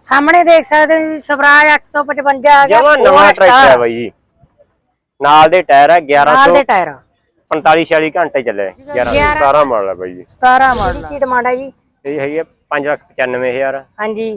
ਸਾਹਮਣੇ ਦੇਖ ਸਕਦੇ ਹੋ ਜੀ ਸਵਰਾਜ 855 ਆ ਗਿਆ ਜਮਾ ਨਵਾਂ ਟਰੈਕਟਰ ਹੈ ਬਾਈ ਜੀ। ਨਾਲ ਦੇ ਟਾਇਰ ਹੈ ਨਾਲ ਦੇ 1100 ਟਾਇਰ 45 46 ਘੰਟੇ ਚੱਲੇ 1100 17 ਮਾਡਲ ਹੈ ਬਾਈ ਜੀ। 17 ਮਾਡਲ ਕੀ ਡਿਮਾਂਡ ਹੈ ਜੀ? ਇਹ ਹੈਗੀ ਹੈ 595000 ਹਾਂਜੀ।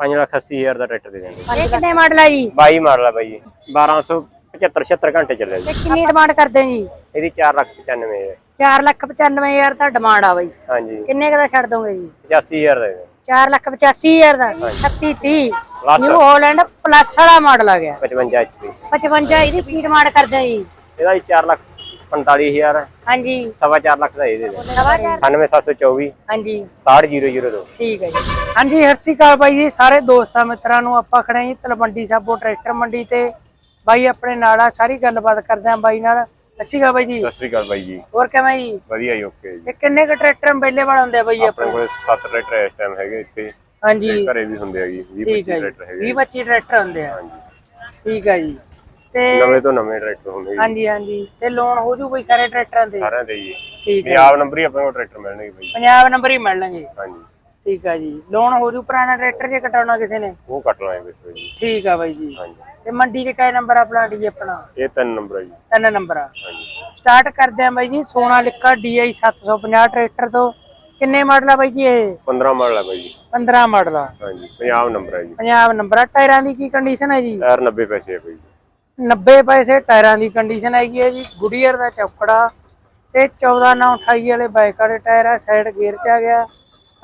580000 ਦਾ ਟਰੈਕਰ ਦੇ ਦਿੰਦੇ ਇਹ ਕਿੰਨੇ ਮਾਡਲ ਹੈ ਜੀ? 22 ਮਾਡਲ ਹੈ ਬਾਈ ਜੀ। 1275 76 ਘੰਟੇ ਚੱਲੇ ਜੀ। ਕਿੰਨੀ ਡਿਮਾਂਡ ਕਰਦੇ ਹੋ ਜੀ? ਇਹਦੀ 495000 4 ਲੱਖ 95000 ਦਾ ਡਿਮਾਂਡ ਆ ਬਾਈ। ਹਾਂਜੀ। ਕਿੰਨੇ ਕੁ ਦਾ ਛੱਡ ਦੋਗੇ ਜੀ? 85000 ਦਾ। 4 ਲੱਖ 85000 ਦਾ 36 30 Plus। ਨਿਊ ਹਾਲੈਂਡ ਪਲੱਸ ਵਾਲਾ ਮਾਡਲ ਆ ਗਿਆ। 55 HP 55 ਇਹਦੀ ਕੀ ਡਿਮਾਂਡ ਕਰਦੇ ਹੋ ਜੀ? ਇਹਦਾ ਜੀ 4 ਲੱਖ 45000 ਹਾਂਜੀ। ਸਵਾ 4 ਲੱਖ ਦਾ ਇਹ ਦੇ। ਦੇ ਸਵਾ ਚਾਰ 97724 ਹਾਂਜੀ। 67002 ਠੀਕ ਹੈ ਜੀ। ਹਾਂਜੀ ਸਤਿ ਸ਼੍ਰੀ ਅਕਾਲ ਬਾਈ ਜੀ ਸਾਰੇ ਦੋਸਤਾਂ ਮਿੱਤਰਾਂ ਨੂੰ ਆਪਾਂ ਖੜੇ ਹਾਂ ਜੀ ਤਲਵੰਡੀ ਸਾਬੋ ਟਰੈਕਟਰ ਮੰਡੀ ਤੇ। ਬਾਈ ਆਪਣੇ ਨਾਲ ਆ ਸਾਰੀ ਗੱਲਬਾਤ ਕਰਦੇ ਆਂ ਬਾਈ ਨਾਲ। ਸਤਿ ਸ਼੍ਰੀ ਅਕਾਲ ਬਾਈ ਜੀ। ਸਤਿ ਸ੍ਰੀ ਅਕਾਲ ਬਾਈ ਜੀ। ਹੋਰ ਕਿਵੇਂ ਜੀ? ਵਧੀਆ ਜੀ ਓਕੇ ਜੀ। ਇਹ ਕਿੰਨੇ ਕੁ ਟਰੈਕਟਰ ਅਵੇਲੇਬਲ ਹੁੰਦੇ ਆ ਬਾਈ ਆਪਣੇ ਕੋਲ 7 ਟਰੈਕਟਰ ਇਸ ਟਾਈਮ ਹੈਗੇ ਇੱਥੇ। ਹਾਂਜੀ। ਤੇ ਘਰੇ ਵੀ ਹੁੰਦੇ ਆ ਜੀ 20 ਠੀਕ 25 ਹੈ ਟਰੈਕਟਰ ਜੀ ਹੈਗੇ 20 25 ਟਰੈਕਟਰ ਹੁੰਦੇ ਆ। ਹਾਂਜੀ। ਠੀਕ ਹੈ ਜੀ। ਤੇ ਨਵੇਂ ਤੋਂ ਨਵੇਂ ਟਰੈਕਟਰ ਹੁੰਦੇ ਜੀ। ਹਾਂਜੀ ਹਾਂਜੀ। ਤੇ ਲੋਨ ਹੋ ਜੂ ਬਈ ਸਾਰੇ ਟਰੈਕਟਰਾਂ ਤੇ? ਸਾਰਿਆਂ ਦੇ ਜੀ। ਠੀਕ ਹੈ ਪੰਜਾਬ ਨੰਬਰ ਹੀ ਆਪਣੇ ਕੋਲ ਟਰੈਕਟਰ ਮਿਲਣਗੇ ਬਾਈ ਪੰਜਾਬ ਨੰਬਰ ਹੀ ਮਿਲਣਗੇ। ਹਾਂਜੀ। ਠੀਕ ਹੈ ਜੀ। ਲੋਨ ਹੋ ਜੂ ਪੁਰਾਣਾ ਟਰੈਕਟਰ ਜੇ ਕਟਾਉਣਾ ਕਿਸੇ ਨੇ? ਉਹ ਕੱਟ ਲਾਂਗੇ ਜੀ। ਠੀਕ ਆ ਬਾਈ ਜੀ। ਹਾਂਜੀ। ਤੇ ਮੰਡੀ ਦੇ ਕਿਹੜਾ ਨੰਬਰ ਆ ਪਲਾਟ ਜੀ ਆਪਣਾ? ਇਹ ਤਿੰਨ ਨੰਬਰ ਹੈ ਜੀ। ਤਿੰਨ ਨੰਬਰ ਆ। ਹਾਂਜੀ। ਸਟਾਰਟ ਕਰਦੇ ਆ ਬਾਈ ਜੀ ਸੋਨਾਲਿਕਾ DI 750 ਟਰੈਕਟਰ ਤੋਂ। ਕਿੰਨੇ ਮਾਡਲ ਆ ਬਾਈ ਜੀ ਇਹ? 15 ਮਾਡਲ ਹੈ ਬਾਈ ਜੀ। 15 ਮਾਡਲ ਆ। ਹਾਂਜੀ ਪੰਜਾਬ ਨੰਬਰ ਹੈ ਜੀ। ਪੰਜਾਬ ਨੰਬਰ ਆ। ਟਾਇਰਾਂ ਦੀ ਕੀ ਕੰਡੀਸ਼ਨ ਹੈ ਜੀ? ਟਾਇਰ 90 ਪੈਸੇ ਹੈ ਬਾਈ ਜੀ। 90 ਪੈਸੇ ਟਾਇਰਾਂ ਦੀ ਕੰਡੀਸ਼ਨ ਹੈਗੀ ਹੈ ਜੀ। ਗੁਡੀਅਰ ਦਾ ਚੌਕੜਾ ਤੇ 14 9 28 ਵਾਲੇ ਬਾਈਕ ਵਾਲੇ ਟਾਇਰ ਆ ਸਾਈਡ ਗੇਅਰ ਚ ਆ ਗਿਆ।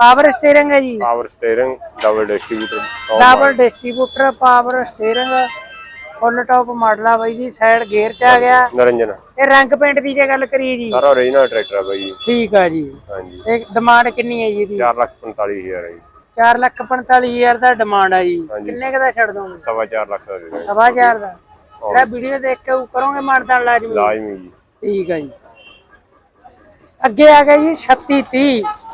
ਪਾਵਰ ਸਟੀਅਰਿੰਗ ਹੈ ਜੀ। Power steering double distributor double distributor power steering full top model ਆ ਬਾਈ ਜੀ ਸਾਈਡ ਗੇਅਰ ਚ ਆ ਗਿਆ। ਨਰੰਜਨ। ਤੇ ਰੰਗ ਪੇਂਟ ਦੀ ਜੇ ਗੱਲ ਕਰੀਏ ਜੀ। ਸਾਰਾ ਓਰੀਜਨਲ ਟਰੈਕਟਰ ਹੈ ਬਾਈ ਜੀ। ਠੀਕ ਆ ਜੀ। ਹਾਂਜੀ। ਤੇ ਡਿਮਾਂਡ ਕਿੰਨੀ ਹੈ ਜੀ ਇਹਦੀ? 4 ਲੱਖ 45000 ਹੈ ਜੀ। 4 ਲੱਖ 45000 ਦਾ ਡਿਮਾਂਡ ਆ ਜੀ। ਕਿੰਨੇ ਦਾ ਛੱਡ ਦੋਗੇ? ਸਵਾ 4 ਲੱਖ ਦਾ ਦੇ ਦਿਓ। ਸਵਾ ਹਜ਼ਾਰ ਦਾ। ਜਿਹੜਾ ਵੀਡੀਓ ਦੇਖ ਕੇ ਕਰੋਗੇ ਮਾਨਦਾਨ ਲਾਜ਼ਮੀ? ਲਾਜ਼ਮੀ ਜੀ। ਠੀਕ ਆ ਜੀ। ਅੱਗੇ ਆ ਗਿਆ ਜੀ 3630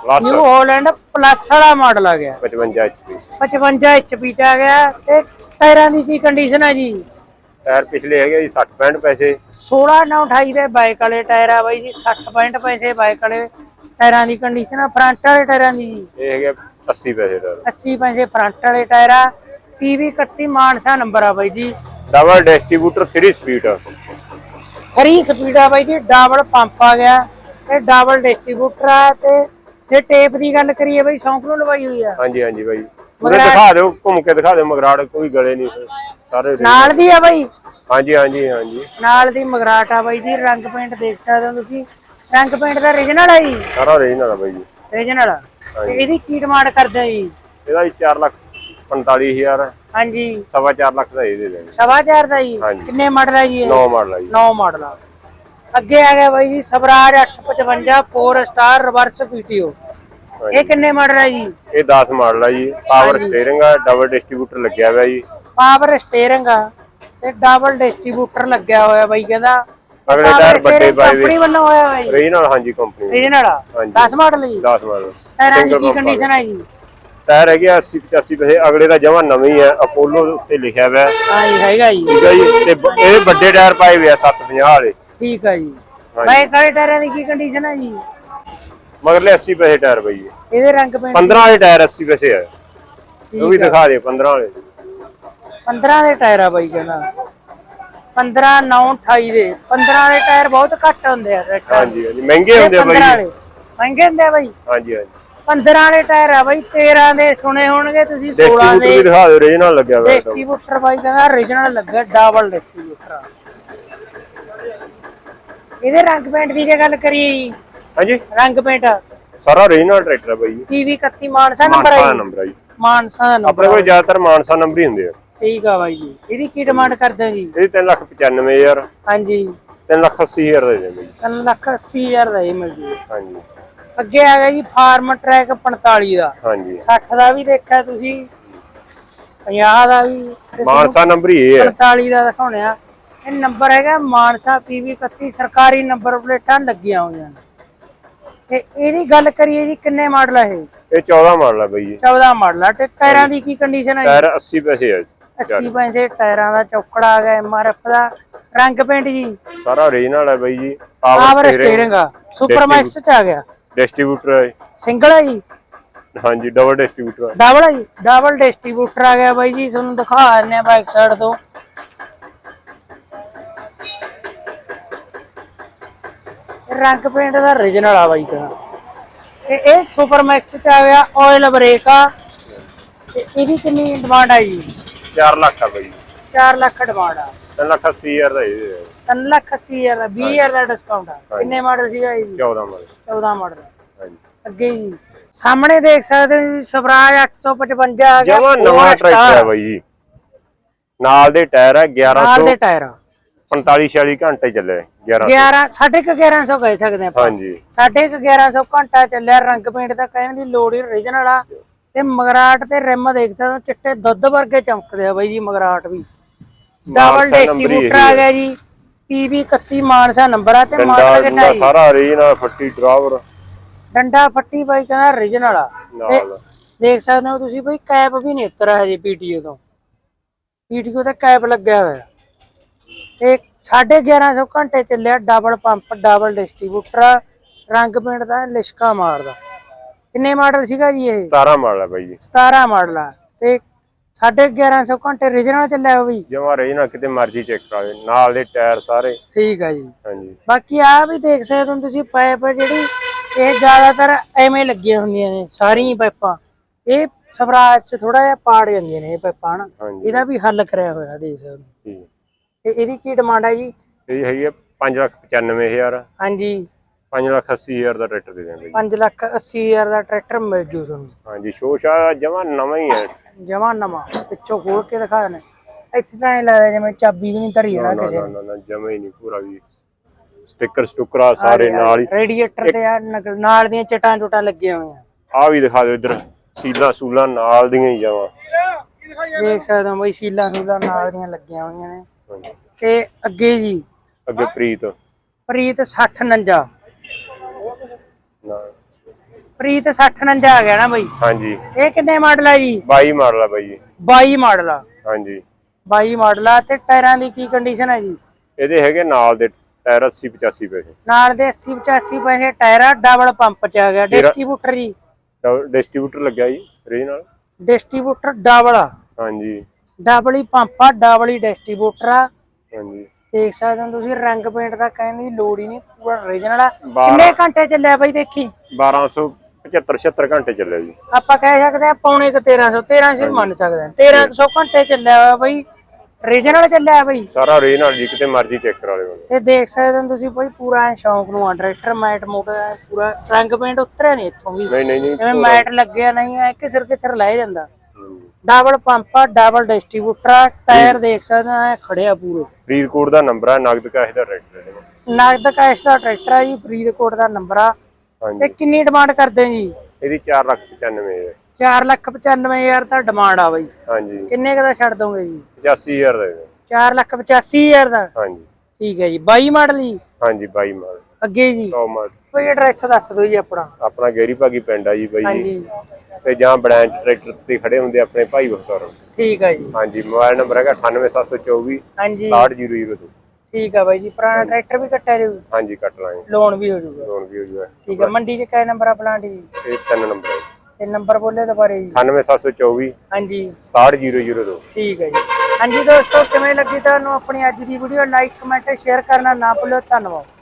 Plus। ਨਿਊ ਹਾਲੈਂਡ ਪਲੱਸ ਵਾਲਾ ਮਾਡਲ ਆ ਗਿਆ। 55 HP 55 HP ਚ ਆ ਗਿਆ ਤੇ ਟਾਇਰਾਂ ਦੀ ਕੀ ਕੰਡੀਸ਼ਨ ਹੈ ਜੀ? ਟਾਇਰ ਪਿਛਲੇ ਹੈਗੇ ਜੀ 60 65 ਪੈਸੇ। 16 9 28 ਦੇ ਬਾਈਕ ਵਾਲੇ ਟਾਇਰ ਆ ਬਾਈ ਜੀ 60 65 ਪੈਸੇ ਬਾਈਕ ਵਾਲੇ ਟਾਇਰਾਂ ਦੀ ਕੰਡੀਸ਼ਨ ਆ ਫਰੰਟ ਵਾਲੇ ਟਾਇਰਾਂ ਦੀ ਜੀ। ਇਹ ਹੈਗੇ 80 ਪੈਸੇ ਦਾ। 80 ਪੈਸੇ ਫਰੰਟ ਵਾਲੇ ਟਾਇਰ ਆ। PV 31 ਮਾਨਸਾ ਨੰਬਰ ਆ ਬਾਈ ਜੀ। ਡਬਲ ਡਿਸਟ੍ਰੀਬਿਊਟਰ 3 ਸਪੀਡ 3 ਸਪੀਡ ਆ ਬਾਈ ਜੀ ਡਬਲ ਪੰਪ ਆ ਗਿਆ ਤੇ ਡਬਲ ਡਿਸਟ੍ਰੀਬਿਊਟਰ ਆ ਤੇ ਜੇ ਟੇਪ ਦੀ ਗੱਲ ਕਰੀਏ ਬਾਈ ਸੌਂਕ ਨੂੰ ਲਵਾਈ ਹੋਈ ਆ। ਹਾਂਜੀ ਹਾਂਜੀ ਬਾਈ। ਪੂਰੇ ਦਿਖਾ ਦਿਓ ਘੁੰਮ ਕੇ ਦਿਖਾ ਦਿਓ ਮਗਰਾੜ ਕੋਈ ਗਲੇ ਨਹੀਂ। ਸਾਰੇ ਨਾਲ ਦੀ ਆ ਬਾਈ। ਹਾਂਜੀ ਹਾਂਜੀ ਹਾਂਜੀ। ਨਾਲ ਦੀ ਮਗਰਾਟ ਆ ਬਾਈ ਜੀ ਰੰਗ ਪੇਂਟ ਦੇਖ ਸਕਦੇ ਹੋ ਤੁਸੀਂ। ਰੰਗ ਪੇਂਟ ਦਾ ਰੀਜਨਲ ਆ ਜੀ। ਸਾਰਾ ਓਰੀਜਨਲ ਆ ਬਾਈ ਜੀ। ਰੀਜਨਲ ਤੇ ਇਹਦੀ ਕੀ ਡਿਮਾਂਡ ਕਰਦੇ ਆ ਜੀ? ਇਹਦਾ ਜੀ 4 ਲੱਖ 45000 ਹਾਂਜੀ। ਸਵਾ 4 ਲੱਖ ਦਾ ਇਹ ਦੇ ਦੇਣਗੇ। ਸਵਾ ਹਜ਼ਾਰ ਦਾ ਜੀ। ਹਾਂਜੀ। ਕਿੰਨੇ ਮਾਡਲ ਆ ਜੀ ਇਹ? 9 ਮਾਡਲ ਆ ਜੀ। 9 ਮਾਡਲ ਆ। ਅੱਗੇ ਆ ਗਿਆ ਬਾਈ ਜੀ ਸਵਰਾਜ 855 4 ਸਟਾਰ ਰਿਵਰਸ ਪੀਟੀਓ ਇਹ ਕਿੰਨੇ ਮਾਡਲ ਆ ਜੀ? ਇਹ 10 ਮਾਡਲ ਆ ਜੀ। ਪਾਵਰ ਸਟੀਅਰਿੰਗ ਆ ਡਬਲ ਡਿਸਟ੍ਰੀਬਿਊਟਰ ਲੱਗਿਆ ਹੋਇਆ ਜੀ। ਪਾਵਰ ਸਟੀਅਰਿੰਗ ਆ ਤੇ ਡਬਲ ਡਿਸਟ੍ਰੀਬਿਊਟਰ ਲੱਗਿਆ ਹੋਇਆ ਬਾਈ ਕਹਿੰਦਾ। ਅਗਲੇ ਟਾਇਰ ਵੱਡੇ ਪਾਏ ਕੰਪਨੀ ਵੱਲੋਂ ਹੋਇਆ ਹੋਇਆ ਜੀ ਓਰੀਜਨਲ ਹਾਂਜੀ ਕੰਪਨੀ ਰੀਜਨਲ ਆ? ਹਾਂਜੀ। 10 ਮਾਡਲ ਜੀ? 10 ਮਾਡਲ। ਟਾਇਰਾਂ ਦੀ ਕੀ ਕੰਡੀਸ਼ਨ ਹੈ ਜੀ। ਟਾਇਰ ਹੈਗੇ 80 85 ਪੈਸੇ ਅਗਲੇ ਦਾ ਜਮਾ ਨਵੇਂ ਹੀ ਹੈ ਅਪੋਲੋ ਉੱਤੇ ਲਿਖਿਆ ਹੋਇਆ। ਹੈ। ਹਾਂ ਹੈਗਾ ਜੀ। ਠੀਕ ਹੈ ਜੀ। ਤੇ ਇਹ ਵੱਡੇ ਟਾਇਰ ਪਾਏ ਹੋਏ ਆ 750 ਵਾਲੇ। ਠੀਕ ਆ ਜੀ। ਬਾਈਕ ਵਾਲੇ ਟਾਇਰਾਂ ਦੀ ਕੀ ਕੰਡੀਸ਼ਨ ਹੈ ਜੀ? ਮਗਰਲੇ 80 ਪੈਸੇ ਟਾਇਰ ਬਈ। ਇਹਦੇ ਰੰਗ ਪੈਂਟ 15 ਵਾਲੇ ਟਾਇਰ 80 ਪੈਸੇ ਆ। ਉਹ ਵੀ ਦਿਖਾ ਦੇ 15 ਵਾਲੇ। 15 ਦੇ ਟਾਇਰ ਆ ਬਾਈ ਕਹਿੰਦਾ। 15 9 28 ਦੇ। 15 ਦੇ ਟਾਇਰ ਬਹੁਤ ਘੱਟ ਹੁੰਦੇ ਆ ਹਾਂਜੀ ਹਾਂਜੀ। ਮਹਿੰਗੇ ਹੁੰਦੇ ਆ ਬਾਈ। ਮਹਿੰਗੇ ਹੁੰਦੇ ਆ ਬਾਈ। ਹਾਂਜੀ ਹਾਂਜੀ। 15 ਵਾਲੇ ਟਾਇਰ ਆ ਬਾਈ 13 ਦੇ ਸੁਣੇ ਹੋਣਗੇ ਤੁਸੀਂ 16 ਦੇ। ਡਿਸਟ੍ਰੀਬਿਊਟਰ ਦਿਖਾ ਦਿਓ ਰੀਜਨਲ ਲੱਗਿਆ ਹੋਇਆ ਡਿਸਟ੍ਰੀਬਿਊਟਰ ਬਾਈ ਕਹਿੰਦਾ ਰੀਜਨਲ ਲੱਗਿਆ ਡਬਲ ਡਿਸਟ੍ਰੀਬਿਊਟਰ ਆ। ਇਹਦੇ ਰੰਗ ਪੇਂਟ ਦੀ ਜੇ ਗੱਲ ਕਰੀਏ ਜੀ। ਹਾਂਜੀ। ਰੰਗ ਪੇਂਟ। ਸਾਰਾ ਓਰੀਜਨਲ ਟਰੈਕਟਰ ਹੈ ਬਾਈ ਟੀਵੀ 31 ਮਾਨਸਾ ਨੰਬਰ ਮਾਨਸਾ ਹੈ ਨੰਬਰ ਹੈ ਜੀ। ਮਾਨਸਾ ਨੰਬਰ ਆਪਣੇ ਕੋਲ ਜ਼ਿਆਦਾਤਰ ਮਾਨਸਾ ਨੰਬਰ ਹੀ ਹੁੰਦੇ ਆ। ਠੀਕ ਆ ਬਾਈ ਜੀ। ਇਹਦੀ ਕੀ ਡਿਮਾਂਡ ਕਰਦੇ ਜੀ? ਇਹਦੀ 3 ਲੱਖ 95000 ਹਾਂਜੀ। 3 ਲੱਖ 80000 ਦੇ ਜੀ। 3 ਲੱਖ 80 ਹਜ਼ਾਰ ਦਾ ਇਹ ਮਿਲ ਜੂ। ਹਾਂਜੀ। ਅੱਗੇ ਆ ਗਿਆ ਜੀ ਫਾਰਮ ਟਰੈਕ 45 ਦਾ। ਹਾਂਜੀ। 60 ਦਾ ਵੀ ਦੇਖਿਆ ਤੁਸੀਂ। 50 ਦਾ ਵੀ। ਮਾਨਸਾ ਨੰਬਰ ਹੀ ਇਹ ਹੈ 45 ਦਾ ਦਿਖਾਉਣਿਆ ਇਹ ਨੰਬਰ ਹੈਗਾ ਮਾਨਸਾ ਪੀਵੀ 31 ਸਰਕਾਰੀ ਨੰਬਰ ਪਲੇਟਾਂ ਲੱਗੀਆਂ ਹੋਈਆਂ ਨੇ। ਤੇ ਇਹਦੀ ਗੱਲ ਕਰੀਏ ਜੀ ਕਿੰਨੇ ਮਾਡਲ ਹੈ ਇਹ? ਇਹ 14 ਮਾਡਲ ਹੈ ਬਾਈ ਜੀ। 14 ਮਾਡਲ ਆ। ਤੇ ਟਾਇਰਾਂ ਦੀ ਕੀ ਕੰਡੀਸ਼ਨ ਹੈ ਜੀ? ਟਾਇਰ 80 ਪੈਸੇ ਹੈ 80 ਪੈਸੇ ਟਾਇਰਾਂ ਦਾ ਚੌਕੜਾ ਆ ਗਿਆ ਐਮਆਰਐਫ ਦਾ। ਰੰਗ ਪੇਂਟ ਜੀ? ਸਾਰਾ ਓਰੀਜਨਲ ਹੈ ਬਾਈ ਜੀ। ਪਾਵਰ ਸਟੀਅਰਿੰਗ ਆ। ਸੁਪਰ ਮੈਕਸ ਚ ਆ ਗਿਆ। ਡਿਸਟ੍ਰੀਬਿਊਟਰ ਹੈ ਸਿੰਗਲ ਹੈ ਜੀ? ਹਾਂਜੀ ਡਬਲ ਡਿਸਟ੍ਰੀਬਿਊਟਰ ਡਬਲ ਹੈ ਜੀ? ਡਬਲ ਡਿਸਟ੍ਰੀਬਿਊਟਰ ਆ ਗਿਆ ਬਾਈ ਜੀ ਤੁਹਾਨੂੰ ਦਿਖਾ ਦਿੰਦੇ ਆ ਬੈਕ ਸਾਈਡ ਤੋਂ। ਟਰੰਕ ਪੇਂਟ ਦਾ ਰੀਜਨਲ ਆ ਬਾਈ ਦਾ ਤੇ ਇਹ ਸੁਪਰ ਮੈਕਸ ਚ ਆ ਗਿਆ ਆਇਲ ਬ੍ਰੇਕ ਆ। ਤੇ ਇਹਦੀ ਕਿੰਨੀ ਡਿਮਾਂਡ ਆ ਜੀ? 4 ਲੱਖ ਆ ਬਾਈ। 4 ਲੱਖ ਡਿਮਾਂਡ ਆ। 3 ਲੱਖ 80 ਹਜ਼ਾਰ ਦਾ ਇਹ 3 ਲੱਖ 80 ਹਜ਼ਾਰ ਦਾ 20 ਹਜ਼ਾਰ ਦਾ ਡਿਸਕਾਊਂਟ ਆ। ਕਿੰਨੇ ਮਾਡਲ ਸੀਗਾ ਇਹ 14 ਮਾਡਲ 14 ਮਾਡਲ ਹਾਂਜੀ। ਅੱਗੇ ਜੀ। ਸਾਹਮਣੇ ਦੇਖ ਸਕਦੇ ਹੋ ਸਵਰਾਜ 855 ਆ ਗਿਆ। ਜਮਾ ਨਵਾਂ ਟਰੈਕਟਰ ਹੈ ਬਾਈ ਨਾਲ ਦੇ ਟਾਇਰ ਆ 1100 ਨਾਲ ਦੇ ਟਾਇਰ ਆ। ਪੰਤਾਲੀ 46 ਘੰਟੇ ਚੱਲੇ 11 11 ਸਾਢੇ 1100 ਕਹਿ ਸਕਦੇ ਆਪਾਂ। ਹਾਂਜੀ। ਸਾਢੇ ਕੁ 1100 ਘੰਟਾ ਚੱਲਿਆ ਰੰਗ ਪੇਂਟ ਤਾਂ ਕਹਿਣ ਦੀ ਲੋੜ ਹੀ ਰੀਜਨਲ ਆ। ਤੇ ਮਗਰਾਟ ਤੇ ਰਿਮ ਦੇਖ ਸਕਦੇ ਚਿੱਟੇ ਦੁੱਧ ਵਰਗੇ ਚਮਕਦੇ ਆ ਬਾਈ ਜੀ ਮਗਰਾਟ ਵੀ। ਡਬਲ ਡਿਸਟ੍ਰੀਬਿਊਟਰ ਆ ਗਿਆ ਜੀ ਪੀਬੀ 31 ਮਾਨਸਾ ਨੰਬਰ ਆ ਤੇ ਮਾਨਸਾ ਦੇ ਟਾਈ ਸਾਰਾ ਰੀਜਨਲ ਫੱਟੀ ਡਰਾਵਰ। ਡੰਡਾ ਫੱਟੀ ਬਾਈ ਕਹਿੰਦਾ ਰੀਜਨਲ ਆ। ਦੇਖ ਸਕਦੇ ਹੋ ਤੁਸੀਂ ਬਾਈ ਕੈਪ ਵੀ ਨਹੀਂ ਉਤਰਿਆ ਹਜੇ ਪੀਟੀਓ ਤੋਂ। ਪੀਟੀਓ ਤੇ ਕੈਪ ਲੱਗਿਆ ਹੋਇਆ। ਤੇ 1150 ਘੰਟੇ ਚੱਲਿਆ ਡਬਲ ਪੰਪ ਡਬਲ ਡਿਸਟ੍ਰੀਬਿਊਟਰ ਰੰਗ ਪੇਂਟ ਦਾ ਲਿਸ਼ਕਾ ਮਾਰਦਾ ਕਿੰਨੇ ਮਾਡਲ ਸੀਗਾ ਜੀ ਇਹ? 17 ਮਾਡਲ ਹੈ ਬਾਈ ਜੀ। 17 ਮਾਡਲ ਆ। ਤੇ 1150 ਘੰਟੇ origignal ਚੱਲਿਆ ਉਹ ਵੀ? ਜਮਾ ਰੀਜਨਲ ਕਿਤੇ ਮਰਜ਼ੀ ਚੈੱਕ ਕਰਾ ਲਿਓ। ਨਾਲ ਦੇ ਟਾਇਰ ਸਾਰੇ। ਠੀਕ ਆ ਜੀ। ਹਾਂਜੀ। ਬਾਕੀ ਆ ਵੀ ਦੇਖ ਸਕਦੇ ਹੋ ਤੁਸੀਂ ਪਾਈਪ ਜਿਹੜੀ ਇਹ ਜ਼ਿਆਦਾਤਰ ਐਵੇਂ ਲੱਗੀਆਂ ਹੁੰਦੀਆਂ ਨੇ ਸਾਰੀਆਂ ਹੀ ਪਾਈਪਾਂ ਇਹ ਸਵਰਾਜ ਚ ਥੋੜਾ ਜਿਹਾ ਪਾੜ ਜਾਂਦੀਆਂ ਨੇ ਇਹ ਪਾਈਪਾਂ ਹਨਾ? ਇਹਦਾ ਵੀ ਹੱਲ ਕਰਿਆ ਹੋਇਆ ਦੇਖ ਸਕਦੇ ਹੋ। ਠੀਕ। ਤੇ ਇਹਦੀ ਕੀ ਡਿਮਾਂਡ ਹੈ ਜੀ? ਇਹ ਹੈਗੀ ਹੈ 5 ਲੱਖ 95000 ਹਾਂਜੀ। 5 ਲੱਖ 80000 ਦਾ ਟਰੈਕਟਰ ਦੇ ਦਿਆਂਗੇ ਜੀ। 5 ਲੱਖ 80 ਹਜ਼ਾਰ ਦਾ ਟਰੈਕਟਰ ਮਿਲ ਜੂ ਤੁਹਾਨੂੰ। ਹਾਂਜੀ ਸ਼ੋਸ਼ਾ ਜਮਾ ਨਵਾਂ ਹੀ ਹੈ ਜਮਾ ਨਵਾਂ ਪਿੱਛੋਂ ਖੋਲ ਕੇ ਦਿਖਾ ਦੇਣਾ ਇੱਥੇ ਤਾਂ ਐ ਲੱਗਦਾ ਜਿਵੇਂ ਚਾਬੀ ਵੀ ਨਹੀਂ ਧਰੀ ਨਾ ਕਿਸੇ ਨਾ ਨਾ, ਨਾ ਜਮਾ ਹੀ ਨਹੀਂ ਪੂਰਾ ਵੀ। ਸਟicker ਸਟੁਕਰਾ ਸਾਰੇ ਨਾਲ ਹੀ। ਰੇਡੀਏਟਰ ਤੇ ਆ ਨਕਲ- ਨਾਲ ਦੀਆਂ ਚਟਾਂ ਚੁਟਾਂ ਲੱਗੀਆਂ ਹੋਈਆਂ। ਆ ਵੀ ਦਿਖਾ ਦਿਓ ਇੱਧਰ ਸੀਲਾ ਸੂਲਾ ਨਾਲ ਦੀਆਂ ਹੀ ਜਮਾ। ਦੇਖ ਸਕਦੇ ਹੋ ਬਈ ਸੀਲਾਂ ਸੂਲਾਂ ਨਾਲ ਦੀਆਂ ਲੱਗੀਆਂ ਹੋਈਆਂ ਨੇ। ਤੇ ਅੱਗੇ ਜੀ। ਅੱਗੇ ਪ੍ਰੀਤ। ਪ੍ਰੀਤ 6049 ਨਾ। ਪ੍ਰੀਤ 6049 ਆ ਗਿਆ ਨਾ ਬਈ। ਹਾਂਜੀ। ਇਹ ਕਿੰਨੇ ਮਾਡਲ ਆ ਜੀ? 22 ਮਾਡਲ ਆ ਬਾਈ ਜੀ। 22 ਮਾਡਲ ਆ। ਹਾਂਜੀ। 22 ਮਾਡਲ ਆ ਤੇ ਟਾਇਰਾਂ ਦੀ ਕੀ ਕੰਡੀਸ਼ਨ ਹੈ ਜੀ? ਇਹਦੇ ਹੈਗੇ ਨਾਲ ਦੇ ਟਾਇਰ 80 85 ਪੈਸੇ ਨਾਲ ਦੇ 80 85 ਪੈਸੇ ਟਾਇਰ ਆ ਡਬਲ ਪੰਪ ਚ ਆ ਗਿਆ। ਡਿਸਟ੍ਰੀਬਿਊਟਰ ਜੀ। ਡਿਸਟ੍ਰੀਬਿਊਟਰ ਲੱਗਿਆ ਜੀ ਰੀਜਨਲ ਡਿਸਟ੍ਰੀਬਿਊਟਰ ਡਬਲ ਆ। ਹਾਂਜੀ। ਡਬਲ ਹੀ ਪੰਪ ਆ ਡਬਲ ਹੀ ਡਿਸਟ੍ਰੀਬਿਊਟਰ ਆ। ਹਾਂਜੀ। ਦੇਖ ਸਕਦੇ ਹੋ ਤੁਸੀਂ ਰੰਗ ਪੇਂਟ ਦਾ ਕਹਿਣ ਦੀ ਲੋੜ ਹੀ ਨਹੀਂ ਪੂਰਾ origignal ਆ। ਬਾਰਾਂ। ਕਿੰਨੇ ਘੰਟੇ ਚੱਲਿਆ ਬਈ ਦੇਖੀ? 1275 76 ਘੰਟੇ ਚੱਲਿਆ ਜੀ। ਆਪਾਂ ਕਹਿ ਸਕਦੇ ਆ ਪੌਣੇ ਕ 1300 1300 ਹੀ ਮੰਨ ਸਕਦੇ ਆ 1300 ਘੰਟੇ ਚੱਲਿਆ ਹੋਇਆ ਬਈ। origignal ਚੱਲਿਆ ਬਈ? ਸਾਰਾ ਰੀਜਨਲ ਜੀ ਕਿਤੇ ਮਰਜ਼ੀ ਚੈੱਕ ਕਰਾ ਲਿਓ। ਤੇ ਦੇਖ ਸਕਦੇ ਹੋ ਤੁਸੀਂ ਬਈ ਪੂਰਾ ਐਂ ਸ਼ੌਂਕ ਨੂੰ ਆ ਡਾਇਰੈਕਟਰ ਮੈਟ ਮੋਟ ਐਂ ਪੂਰਾ ਰੰਗ ਪੇਂਟ ਉਤਰਿਆ ਨਹੀਂ ਇੱਥੋਂ ਵੀ। ਨਹੀਂ ਨਹੀਂ ਨਹੀਂ ਜਿਵੇਂ ਮੈਟ ਲੱਗਿਆ ਨਹੀਂ ਐ ਕਿਸਰ ਕਿਸਰ ਲੈ ਜਾਂਦਾ। ਡਬਲ ਪੰਪ ਆ ਡਬਲ ਡਿਸਟ੍ਰੀਬਿਊਟਰ ਆ ਟਾਇਰ ਦੇਖ ਸਕਦੇ ਆ ਖੜਿਆ ਪੂਰੇ। ਫਰੀਦਕੋਟ ਦਾ ਨੰਬਰ ਹੈ ਨਗਦ ਕਾਸ਼ ਦਾ ਟਰੈਕਟਰ ਹੈ ਨਗਦ ਕੈਸ਼ ਦਾ ਟਰੈਕਟਰ ਆ ਜੀ ਫਰੀਦਕੋਟ ਦਾ ਨੰਬਰ ਆ। ਤੇ ਕਿੰਨੀ ਡਿਮਾਂਡ ਕਰਦੇ ਜੀ? ਇਹਦੀ 4 ਲੱਖ 95 ਹੈ 4 ਲੱਖ 95 ਹਜ਼ਾਰ ਤਾਂ ਡਿਮਾਂਡ ਆ ਬਈ। ਹਾਂਜੀ। ਕਿੰਨੇ ਕੁ ਦਾ ਛੱਡ ਦੋਗੇ ਜੀ? 85000 ਦਾ ਹੈ 4 ਲੱਖ 85 ਹਜ਼ਾਰ ਦਾ। ਹਾਂਜੀ। ਠੀਕ ਹੈ ਜੀ। 22 ਮਾਡਲ ਜੀ? ਹਾਂਜੀ 22 ਮਾਡਲ। ਅੱਗੇ ਜੀ? 100 ਮਾਡਲ। ਕੋਈ ਐਡਰੈਸ ਦੱਸ ਦਿਓ ਜੀ ਆਪਣਾ। ਆਪਣਾ ਗੈਰੀ ਭਾਗੀ ਪਿੰਡ ਆ ਜੀ ਬਾਈ। ਜੀ ਹਾਂਜੀ। ਤੇ ਜਾਂ ਬ੍ਰਾਂਚ ਟਰੈਕਟਰ ਤੇ ਖੜੇ ਹੁੰਦੇ ਆਪਣੇ ਭਾਈ ਬਖਤੌਰ। ਠੀਕ ਹੈ ਜੀ। ਹਾਂਜੀ ਮੋਬਾਈਲ ਨੰਬਰ ਹੈਗਾ 98724 ਹਾਂਜੀ। 68002 ਠੀਕ ਹੈ ਬਾਈ ਜੀ ਪੁਰਾਣਾ ਟਰੈਕਟਰ ਵੀ ਕੱਟਿਆ ਜਾਊ? ਹਾਂਜੀ ਕੱਟ ਲਾਂਗੇ। ਲੋਨ ਵੀ ਹੋ ਜਾਊਗਾ। ਲੋਨ ਵੀ ਹੋ ਜੂਗਾ ਠੀਕ ਹੈ ਮੰਡੀ 'ਚ ਕਿਹੜਾ ਨੰਬਰ ਆ ਪਲਾਂਟ ਜੀ? ਇਹ ਤਿੰਨ ਨੰਬਰ ਹੈ ਤੇ ਨੰਬਰ ਬੋਲੇ ਦੁਬਾਰੇ ਜੀ। 98724 ਹਾਂਜੀ। 68002 ਠੀਕ ਹੈ ਜੀ। ਹਾਂਜੀ ਦੋਸਤੋ ਕਿਵੇਂ ਲੱਗੀ ਤੁਹਾਨੂੰ ਆਪਣੀ ਅੱਜ ਦੀ ਵੀਡੀਓ ਲਾਈਕ ਕਮੈਂਟ ਸ਼ੇਅਰ ਕਰਨਾ ਨਾ ਭੁੱਲਿਓ। ਧੰਨਵਾਦ।